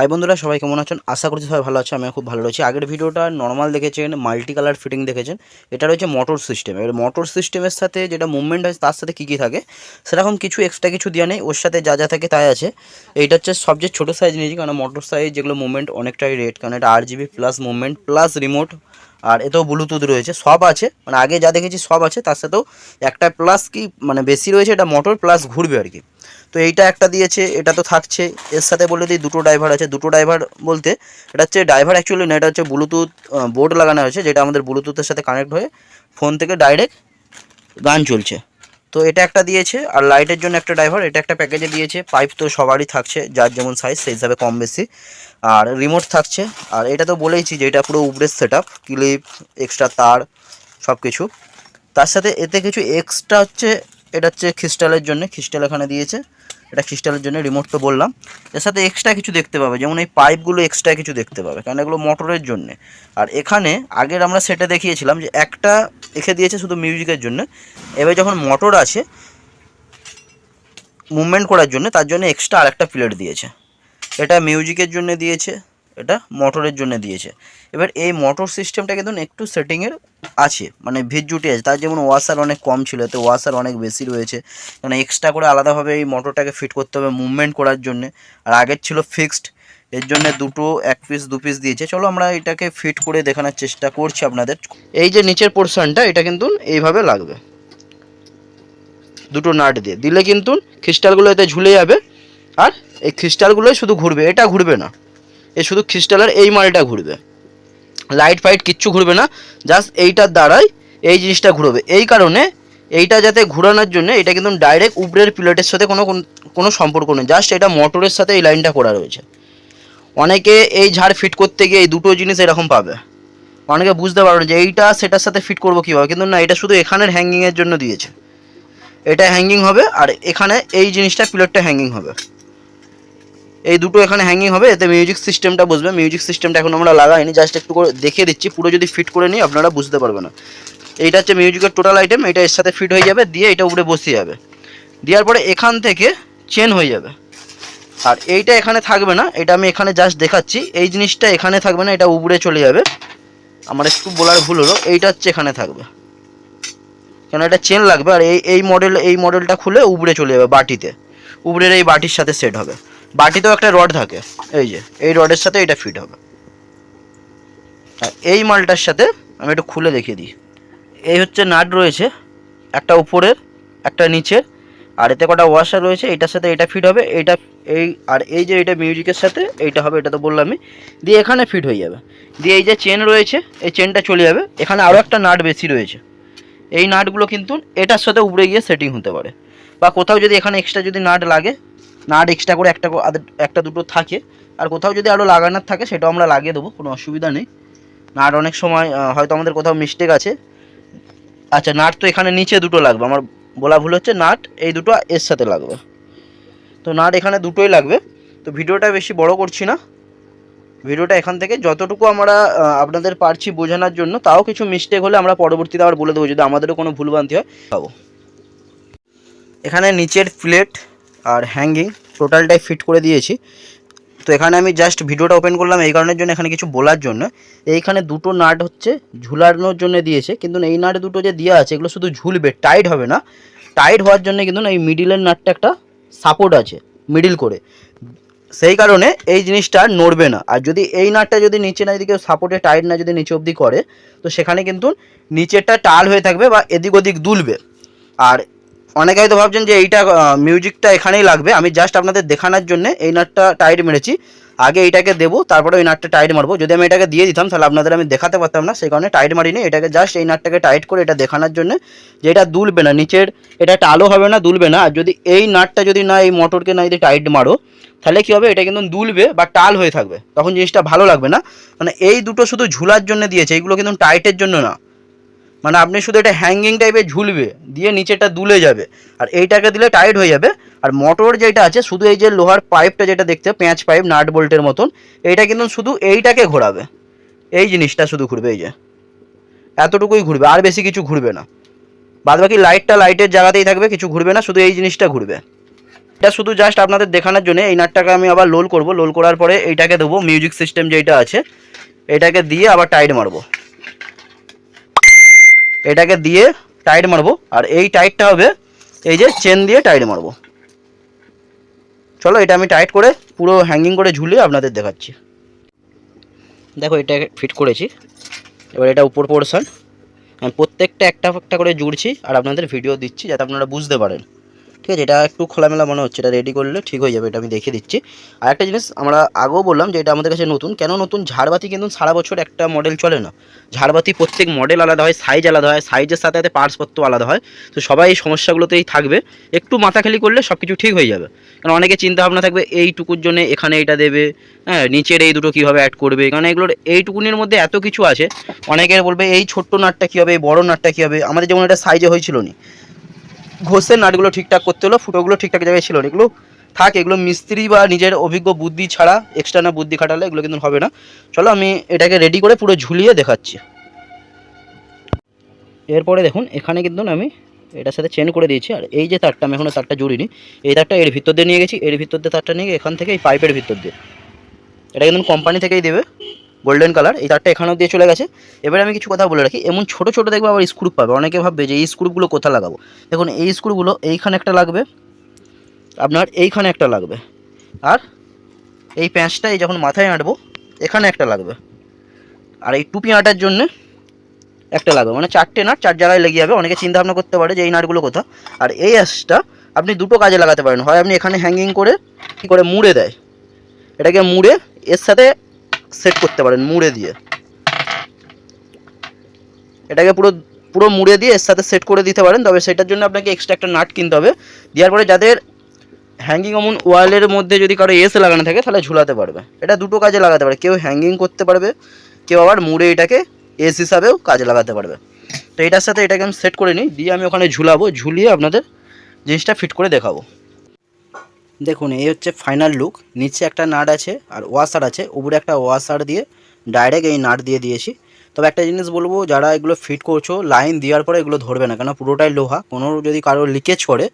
High বন্ধুরা, সবাই কেমন আছেন? আশা করছি সবাই ভালো আছে আমি খুব ভালো রয়েছি। আগের ভিডিওটা নর্মাল দেখেছেন মাল্টি কালার ফিটিং দেখেছেন। এটা রয়েছে মোটর সিস্টেম এবার মোটর সিস্টেমের সাথে যেটা মুভমেন্ট হয়, তার সাথে কী কী থাকে, সেরকম কিছু এক্সট্রা কিছু দেওয়া নেই। ওর সাথে যা যা থাকে তাই আছে। এইটা হচ্ছে সবচেয়ে ছোটো সাইজ নিয়েছি, কারণ মোটর সাইজ যেগুলো মুভমেন্ট অনেকটাই রেট কারণ এটা আট GB plus movement plus remote আর এতেও ব্লুটুথ রয়েছে। সব আছে মানে আগে যা দেখেছি সব আছে, তার সাথেও একটা প্লাস কি মানে বেশি রয়েছে, এটা মোটর প্লাস ঘুরবে আর কি। তো এইটা একটা দিয়েছে, এটা তো থাকছে। এর সাথে বলে দিই দুটো ড্রাইভার আছে। দুটো ড্রাইভার বলতে এটা হচ্ছে ড্রাইভার অ্যাকচুয়ালি না, এটা হচ্ছে ব্লুটুথ বোর্ড লাগানো হয়েছে, যেটা আমাদের ব্লুটুথের সাথে কানেক্ট হয়ে ফোন থেকে ডাইরেক্ট গান চলছে। তো এটা একটা দিয়েছে, আর লাইটের জন্য একটা ড্রাইভার এটা একটা প্যাকেজে দিয়েছে। পাইপ তো সবারই থাকছে, যার যেমন সাইজ সেই হিসাবে কম বেশি। আর রিমোট থাকছে, আর এটা তো বলেইছি যে এটা পুরো উপরের সেট আপ ক্লিপ এক্সট্রা তার সব কিছু তার সাথে এতে কিছু এক্সট্রা হচ্ছে, এটা হচ্ছে ক্রিস্টালের জন্য ক্রিস্টাল এখানে দিয়েছে। এটা ক্রিস্টালের জন্য রিমোট তো বললাম। এর সাথে এক্সট্রা কিছু দেখতে পাবে, যেমন এই পাইপগুলো এক্সট্রা কিছু দেখতে পাবে, কারণ এগুলো মোটরের জন্য। আর এখানে আগের আমরা সেটা দেখিয়েছিলাম যে একটা এখে দিয়েছে শুধু মিউজিকের জন্য। এবার যখন মোটর আছে মুভমেন্ট করার জন্য, তার জন্য এক্সট্রা আরেকটা প্লেট দিয়েছে। এটা মিউজিকের জন্য দিয়েছে। এটা মোটরের জন্য দিয়েছে। এবার এই মোটর সিস্টেমটা কিন্তু একটু সেটিংয়ের আছে মানে ভিজুটি আছে। তার যেমন ওয়াশার অনেক কম ছিল, এতে ওয়াশার অনেক বেশি রয়েছে। মানে এক্সট্রা করে আলাদাভাবে এই মোটরটাকে ফিট করতে হবে মুভমেন্ট করার জন্য। আর আগের ছিল ফিক্সড এর জন্য দুটো এক পিস দু পিস দিয়েছে। চলো আমরা এটাকে ফিট করে দেখানোর চেষ্টা করছি আপনাদের। এই যে নিচের পোর্শনটা এটা কিন্তু এইভাবে লাগবে। দুটো নাট দিয়ে। দিলে কিন্তু ক্রিস্টালগুলো এতে ঝুলে যাবে, আর এই খ্রিস্টালগুলোই শুধু ঘুরবে। এটা ঘুরবে না। এ শুধু ক্রিস্টালের এই মালটা ঘুরবে। লাইট ফাইট কিচ্ছু ঘুরবে না জাস্ট এইটার দ্বারাই এই জিনিসটা ঘুরবে। এই কারণে এইটা যাতে ঘোরানোর জন্য এটা কিন্তু ডাইরেক্ট উপরের প্লেটের সাথে কোনো কোন- সম্পর্ক নেই জাস্ট এটা মোটরের সাথে এই লাইনটা করা রয়েছে। অনেকে এই ঝাড় ফিট করতে গিয়ে এই দুটো জিনিস এরকম পাবে। অনেকে বুঝতে পারবে যে এইটা সেটার সাথে ফিট করব কীভাবে, কিন্তু না, এটা শুধু এখানের হ্যাঙ্গিংয়ের জন্য দিয়েছে। এটা হ্যাঙ্গিং হবে আর এখানে এই জিনিসটা প্লেটটা হ্যাঙ্গিং হবে। এই দুটো এখানে হ্যাঙ্গিং হবে, এতে মিউজিক সিস্টেমটা বসবে। মিউজিক সিস্টেমটা এখন আমরা লাগাইনি জাস্ট একটু করে দেখিয়ে দিচ্ছি। পুরো যদি ফিট করে নিই, আপনারা বুঝতে পারবেন না। এইটা হচ্ছে মিউজিকের টোটাল আইটেম এটা এর সাথে ফিট হয়ে যাবে, দিয়ে এটা উপরে বসিয়ে যাবে। দেওয়ার পরে এখান থেকে চেন হয়ে যাবে। আর এইটা এখানে থাকবে না, এটা আমি এখানে জাস্ট দেখাচ্ছি। এই জিনিসটা এখানে থাকবে না, এটা উপরে চলে যাবে। আমার একটু বলার ভুল হলো, এইটা হচ্ছে এখানে থাকবে। কেন এটা চেন লাগবে, আর এই এই মডেল এই মডেলটা খুলে উপরে চলে যাবে বাটিতে। উপরের এই বাটির সাথে সেট হবে। বাটিতেও একটা রড থাকে। এই যে, এই রডের সাথে এটা ফিট হবে। আর এই মালটার সাথে আমি একটু খুলে দেখিয়ে দিই। এই হচ্ছে নাট রয়েছে, একটা উপরের, একটা নিচের, আর এতে কটা ওয়াশার রয়েছে, এটার সাথে এটা ফিট হবে এইটা এই, আর এই যে এটা মিউজিকের সাথে এইটা হবে, এটা তো বললামই দিয়ে এখানে ফিট হয়ে যাবে। দিয়ে এই যে চেন রয়েছে, এই চেনটা চলে যাবে, এখানে আরও একটা নাট বেশি রয়েছে। এই নাটগুলো কিন্তু এটার সাথে উপরে গিয়ে সেটিং হতে পারে। বা কোথাও যদি এখানে এক্সট্রা যদি নাট লাগে নাট এক্সট্রা করে একটা একটা দুটো থাকে। আর কোথাও যদি আরও লাগানোর থাকে, সেটাও আমরা লাগিয়ে দেবো, কোনো অসুবিধা নেই। নাট অনেক সময় হয়তো আমাদের কোথাও মিস্টেক আছে। আচ্ছা নাট তো এখানে নিচে দুটো লাগবে। আমার বলা ভুল হচ্ছে, নাট এই দুটো এর সাথে লাগবে। তো নাট এখানে দুটোই লাগবে। তো ভিডিওটা বেশি বড় করছি না। ভিডিওটা এখান থেকে যতটুকু আমরা আপনাদের পারছি বোঝানোর জন্য, তাও কিছু মিস্টেক হলে আমরা পরবর্তীতে আবার বলে দেবো, যদি আমাদেরও কোনো ভুলভ্রান্তি হয় পাবো এখানে নিচের প্লেট আর হ্যাঙ্গিং টোটালটাই ফিট করে দিয়েছি। তো এখানে আমি জাস্ট ভিডিওটা ওপেন করলাম, এই কারণের জন্য এখানে কিছু বলার জন্য। এইখানে দুটো নাট হচ্ছে, ঝুলানোর জন্য দিয়েছে, কিন্তু এই নাট দুটো যে দেওয়া আছে, এগুলো শুধু ঝুলবে টাইট হবে না। টাইট হওয়ার জন্য কিন্তু এই মিডিলের নাটটা একটা সাপোর্ট আছে মিডিল করে। সেই কারণে এই জিনিসটা নড়বে না। আর যদি এই নাটটা যদি নিচে না যদি কেউ সাপোর্টে টাইট না যদি নিচে অবধি করে, তো সেখানে কিন্তু নিচেরটা টাল হয়ে থাকবে বা এদিক ওদিক দুলবে। আর অনেকে হয়তো ভাবছেন যে এইটা মিউজিকটা এখানেই লাগবে। আমি জাস্ট আপনাদের দেখানোর জন্য এই নাটটা টাইট মেরেছি। আগে এইটাকে দেবো, তারপরে ওই নাটটা টাইট মারবো। যদি আমি এটাকে দিয়ে দিতাম, তাহলে আপনাদের আমি দেখাতে পারতাম না। সেই কারণে টাইট মারিনি। এটাকে জাস্ট এই নাটটাকে টাইট করে এটা দেখানোর জন্য যে এটা দুলবে না, নিচের এটা টালও হবে না, দুলবে না। আর যদি এই নাটটা যদি না, এই মোটরকে না যদি টাইট মারো, তাহলে কী হবে? এটা কিন্তু দুলবে বা টাল হয়ে থাকবে। তখন জিনিসটা ভালো লাগবে না। মানে এই দুটো শুধু ঝুলার জন্য দিয়েছে, এইগুলো কিন্তু টাইটের জন্য না। মানে আপনি শুধু এটা হ্যাঙ্গিং টাইপের ঝুলবে, দিয়ে নিচেটা দুলে যাবে, আর এইটাকে দিলে টাইট হয়ে যাবে। আর মোটর যেটা আছে, শুধু এই যে লোহার পাইপটা যেটা দেখতে প্যাঁচ পাইপ নাট বোল্টের মতন, এইটা কিন্তু শুধু এইটাকে ঘোরাবে। এই জিনিসটা শুধু ঘুরবে, এই যে। এতটুকুই ঘুরবে, আর বেশি কিছু ঘুরবে না। বাদ বাকি লাইটটা লাইটের জায়গাতেই থাকবে, কিছু ঘুরবে না, শুধু এই জিনিসটা ঘুরবে। এটা শুধু জাস্ট আপনাদের দেখানোর জন্য, এই নাটটাকে আমি আবার লোল করব। লোল করার পরে এইটাকে দেবো মিউজিক সিস্টেম যেটা আছে, এটাকে দিয়ে আবার টাইট মারবো। এটাকে দিয়ে টাইট মারবো। আর এই টাইটটা হবে এই যে চেন দিয়ে টাইট মারবো। চলো এটা আমি টাইট করে পুরো হ্যাঙ্গিং করে ঝুলিয়ে আপনাদের দেখাচ্ছি। দেখো এটা ফিট করেছি। এবার এটা উপর পোর্শন আমি প্রত্যেকটা একটা একটা করে জুড়ছি আর আপনাদের ভিডিও দিচ্ছি যাতে আপনারা বুঝতে পারেন। ঠিক আছে? এটা একটু খোলামেলা মনে হচ্ছে। এটা রেডি করলে ঠিক হয়ে যাবে, এটা আমি দেখিয়ে দিচ্ছি। আর একটা জিনিস, আমরা আগেও বললাম যে এটা আমাদের কাছে নতুন। কেন নতুন? ঝাড়বাতি কিন্তু সারা বছর একটা মডেল চলে না। ঝাড়বাতি প্রত্যেক মডেল আলাদা হয় সাইজ আলাদা হয় সাইজের সাথে সাথে পার্টসপত্র আলাদা হয়। তো সবাই এই সমস্যাগুলোতেই থাকবে। একটু মাথা খেলি করলে সব কিছু ঠিক হয়ে যাবে। কারণ অনেকে চিন্তা ভাবনা থাকবে, এইটুকুর জন্য এখানে এটা দেবে হ্যাঁ নিচের এই দুটো কীভাবে অ্যাড করবে? কারণ এগুলোর এইটুকুনির মধ্যে এত কিছু আছে। অনেকের বলবে, এই ছোট্ট নাটটা কী হবে এই বড় নাটটা কী হবে আমাদের যেমন এটা সাইজে হয়েছিল নি। ঘষের নাটগুলো ঠিকঠাক করতে হলো, ফুটোগুলো ঠিকঠাক জায়গায় ছিল এগুলো থাক, এগুলো মিস্ত্রি বা নিজের অভিজ্ঞ বুদ্ধি ছাড়া এক্সট্রা না বুদ্ধি খাটালে এগুলো কিন্তু হবে না। চলো আমি এটাকে রেডি করে পুরো ঝুলিয়ে দেখাচ্ছি। এরপরে দেখুন, এখানে কিন্তু আমি এটার সাথে চেন করে দিয়েছি। আর এই যে তারটা, আমি এখনও তারটা জুড়িনি। এই তারটা এর ভিতর দিয়ে নিয়ে গেছি। এর ভিতর দিয়ে তারটা নিয়ে এখান থেকে এই পাইপের ভিতর দিয়ে। এটা কিন্তু কোম্পানি থেকেই দেবে। গোল্ডেন কালার, এই তারটা এখানেও দিয়ে চলে গেছে। এবারে আমি কিছু কথা বলে রাখি, এমন ছোট ছোট দেখবে আবার স্ক্রু পাবে। অনেকে ভাববে যে এই স্ক্রুপগুলো কোথায় লাগাবো? দেখুন, এই স্ক্রুগুলো এইখানে একটা লাগবে, আপনার এইখানে একটা লাগবে। আর এই প্যাঁচটা এই যখন মাথায় আঁটবো, এখানে একটা লাগবে। আর এই টুপি আঁটার জন্যে একটা লাগবে। মানে চারটে নাট, চার জায়গায় লেগে যাবে। অনেকে চিন্তা ভাবনা করতে পারে যে এই নাটগুলো কোথা আর এই অ্যাসটা আপনি দুটো কাজে লাগাতে পারেন। হয় আপনি এখানে হ্যাঙ্গিং করে, কী করে মুড়ে দেয়। এটাকে মুড়ে, এর সাথে সেট করতে পারেন মুড়ে দিয়ে। এটাকে পুরো পুরো মুড়ে দিয়ে এর সাথে সেট করে দিতে পারেন, তবে সেটার জন্য আপনাকে এক্সট্রা একটা নাট কিনতে হবে। দেওয়ার পরে যাদের হ্যাঙ্গিং অমন ওয়ালের মধ্যে যদি কারও এস লাগানো থাকে, তাহলে ঝুলাতে পারবে। এটা দুটো কাজে লাগাতে পারে, কেউ হ্যাঙ্গিং করতে পারবে, কেউ আবার মুড়ে এটাকে এস হিসাবেও কাজে লাগাতে পারবে। তো এটার সাথে এটাকে আমি সেট করে নিই, দিয়ে আমি ওখানে ঝুলাবো, ঝুলিয়ে আপনাদের জিনিসটা ফিট করে দেখাবো। দেখুন, এই হচ্ছে ফাইনাল লুক নিচে একটা নাট আছে আর ওয়াশার আছে। উপরে একটা ওয়াশার দিয়ে ডাইরেক্ট এই নাট দিয়ে দিয়েছি। তবে একটা জিনিস বলব, যারা এগুলো ফিট করছ লাইন দেওয়ার পরে এগুলো ধরবে না কেন পুরোটাই লোহা। কোনো যদি কারও লিকেজ করে,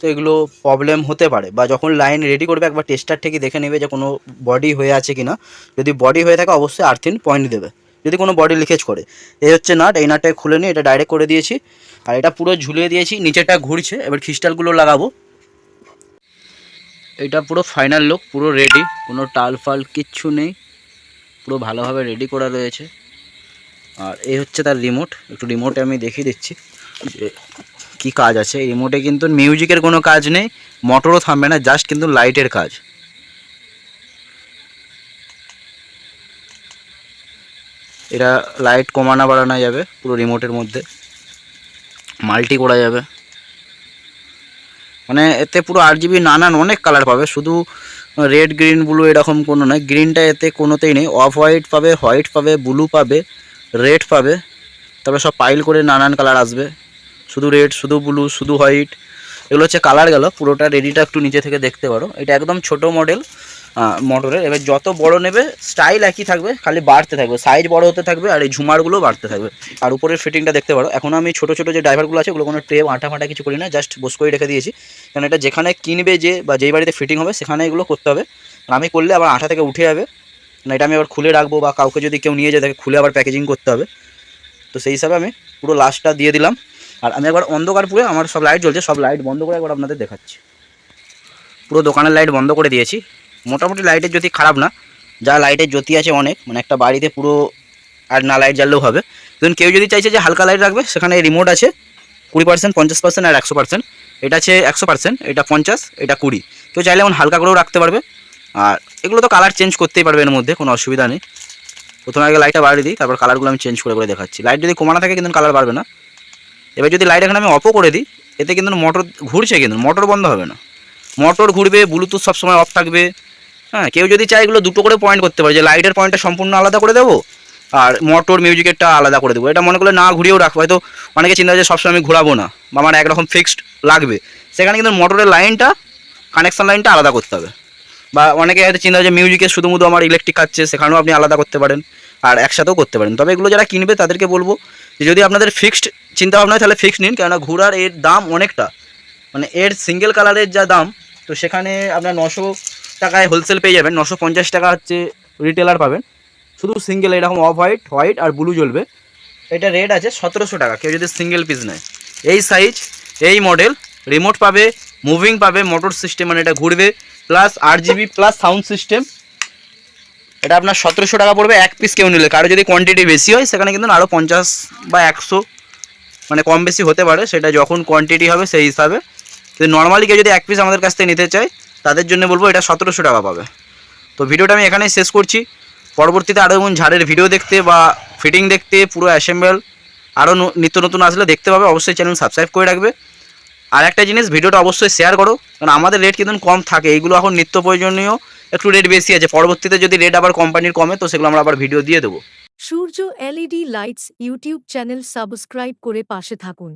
তো এগুলো প্রবলেম হতে পারে। বা যখন লাইন রেডি করবে, একবার টেস্টার থেকে দেখে নেবে যে কোনো বডি হয়ে আছে কি না যদি বডি হয়ে থাকে, অবশ্যই আর্থিন পয়েন্ট দেবে। যদি কোনো বডি লিকেজ করে। এই হচ্ছে নাট এই নাটটাকে খুলে নিয়ে এটা ডাইরেক্ট করে দিয়েছি। আর এটা পুরো ঝুলিয়ে দিয়েছি নিচেটা ঘুরছে। এবার খ্রিস্টালগুলো লাগাবো। এটা পুরো ফাইনাল লুক পুরো রেডি কোনো টাল ফাল কিচ্ছু নেই। পুরো ভালোভাবে রেডি করা রয়েছে। আর এই হচ্ছে তার রিমোট একটু রিমোটে আমি দেখিয়ে দিচ্ছি যে কী কাজ আছে। এই রিমোটে কিন্তু মিউজিকের কোনো কাজ নেই মোটরও থামবে না জাস্ট কিন্তু লাইটের কাজ। এটা লাইট কমানো বাড়ানো যাবে, পুরো রিমোটের মধ্যে। মাল্টি করা যাবে। মানে এতে পুরো আর জিবি নানান অনেক কালার পাবে, শুধু রেড গ্রিন ব্লু এরকম কোনো নয়। গ্রিনটা এতে কোনোতেই নেই। অফ হোয়াইট পাবে হোয়াইট পাবে ব্লু পাবে রেড পাবে। তবে সব পাইল করে নানান কালার আসবে। শুধু রেড শুধু ব্লু শুধু হোয়াইট এগুলো হচ্ছে কালার গেল। পুরোটা রেডিটা একটু নিচে থেকে দেখতে পারো। এটা একদম ছোট মডেল মোটরের এবার যত বড় নেবে স্টাইল একই থাকবে, খালি বাড়তে থাকবে। সাইজ বড় হতে থাকবে আর এই ঝুমারগুলো বাড়তে থাকবে। আর উপরের ফিটিংটা দেখতে পারো। এখন আমি ছোটো ছোটো যে ড্রাইভারগুলো আছে, ওগুলো কোনো ট্রে আটা, ফাটা কিছু করি না জাস্ট বস করে রেখে দিয়েছি। কারণ এটা যেখানে কিনবে যে বা যেই বাড়িতে ফিটিং হবে, সেখানে এগুলো করতে হবে। আমি করলে আবার আঠা থেকে উঠে যাবে। না, এটা আমি আবার খুলে রাখব বা কাউকে যদি কেউ নিয়ে যায়, তাকে খুলে আবার প্যাকেজিং করতে হবে। তো সেই হিসাবে আমি পুরো লাস্টটা দিয়ে দিলাম। আর আমি একবার অন্ধকার পুরে আমার সব লাইট জ্বলছে, সব লাইট বন্ধ করে একবার আপনাদের দেখাচ্ছি। পুরো দোকানের লাইট বন্ধ করে দিয়েছি। মোটামুটি লাইটের জ্যোতি খারাপ না। যা লাইটের জ্যোতি আছে অনেক মানে একটা বাড়িতে পুরো আর না লাইট জ্বাললেও হবে। ধরুন কেউ যদি চাইছে যে হালকা লাইট রাখবে, সেখানে রিমোট আছে, কুড়ি পার্সেন্ট পঞ্চাশ পার্সেন্ট আর একশো পার্সেন্ট এটা আছে একশো পার্সেন্ট এটা পঞ্চাশ, এটা কুড়ি। কেউ চাইলে এমন হালকা করেও রাখতে পারবে। আর এগুলো তো কালার চেঞ্জ করতেই পারবে এর মধ্যে, কোনো অসুবিধা নেই। প্রথমে আগে লাইটটা বাড়িয়ে দিই, তারপর কালারগুলো আমি চেঞ্জ করে করে দেখাচ্ছি। লাইট যদি কমানো থাকে কিন্তু কালার বাড়বে না। এবার যদি লাইট এখানে আমি অফও করে দিই, এতে কিন্তু মোটর ঘুরছে কিন্তু মোটর বন্ধ হবে না। মোটর ঘুরবে ব্লুটুথ সবসময় অফ থাকবে। হ্যাঁ কেউ যদি চায় এগুলো দুটো করে পয়েন্ট করতে পারে, যে লাইটের পয়েন্টটা সম্পূর্ণ আলাদা করে দেবো আর মোটর মিউজিকেরটা আলাদা করে দেবো। এটা মনে করলে না ঘুরিয়েও রাখব, হয়তো অনেকে চিন্তা যে সবসময় আমি ঘোরাবো না বা আমার একরকম ফিক্সড লাগবে। সেখানে কিন্তু মোটরের লাইনটা কানেকশান লাইনটা আলাদা করতে হবে। বা অনেকে হয়তো চিন্তা যে মিউজিকের শুধুমুধু আমার ইলেকট্রিক খাচ্ছে, সেখানেও আপনি আলাদা করতে পারেন আর একসাথেও করতে পারেন। তবে এগুলো যারা কিনবে তাদেরকে বলব যে যদি আপনাদের ফিক্সড চিন্তা ভাবনা হয় তাহলে ফিক্সড নিন, কেননা ঘোড়ার এর দাম অনেকটা। মানে এর সিঙ্গেল কালারের যা দাম, তো সেখানে আপনার নশো টাকায় হোলসেল পেয়ে যাবেন। নশো পঞ্চাশ টাকা হচ্ছে রিটেলার পাবেন। শুধু সিঙ্গেল এরকম অফ হোয়াইট হোয়াইট আর ব্লু জ্বলবে। এটা রেট আছে সতেরোশো টাকা, কেউ যদি সিঙ্গেল পিস নেয়। এই সাইজ এই মডেল রিমোট পাবে মুভিং পাবে মোটর সিস্টেম মানে এটা ঘুরবে প্লাস আট জিবি প্লাস সাউন্ড সিস্টেম এটা আপনার সতেরোশো টাকা পড়বে, এক পিস কেউ নিলে। কারও যদি কোয়ান্টিটি বেশি হয়, সেখানে কিন্তু আরও পঞ্চাশ বা একশো মানে কম বেশি হতে পারে। সেটা যখন কোয়ান্টিটি হবে সেই হিসাবে। নর্মালি কেউ যদি এক পিস আমাদের কাছ থেকে নিতে চায় তাদের জন্য বলব এটা সতেরোশো টাকা পাবে। তো ভিডিওটা আমি এখানেই শেষ করছি। পরবর্তীতে আরও এমন ঝাড়ের ভিডিও দেখতে বা ফিটিং দেখতে, পুরো অ্যাসেম্বল আরও নিত্য নতুন আসলে দেখতে পাবে, অবশ্যই চ্যানেল সাবস্ক্রাইব করে রাখবে। আর একটা জিনিস, ভিডিওটা অবশ্যই শেয়ার করো, কারণ আমাদের রেট কিন্তু কম থাকে, এইগুলো এখন নিত্য প্রয়োজনীয়, একটু রেট বেশি আছে। পরবর্তীতে যদি রেট আবার কোম্পানির কমে, তো সেগুলো আমরা আবার ভিডিও দিয়ে দেবো। Surya LED lights YouTube channel subscribe করে পাশে থাকুন।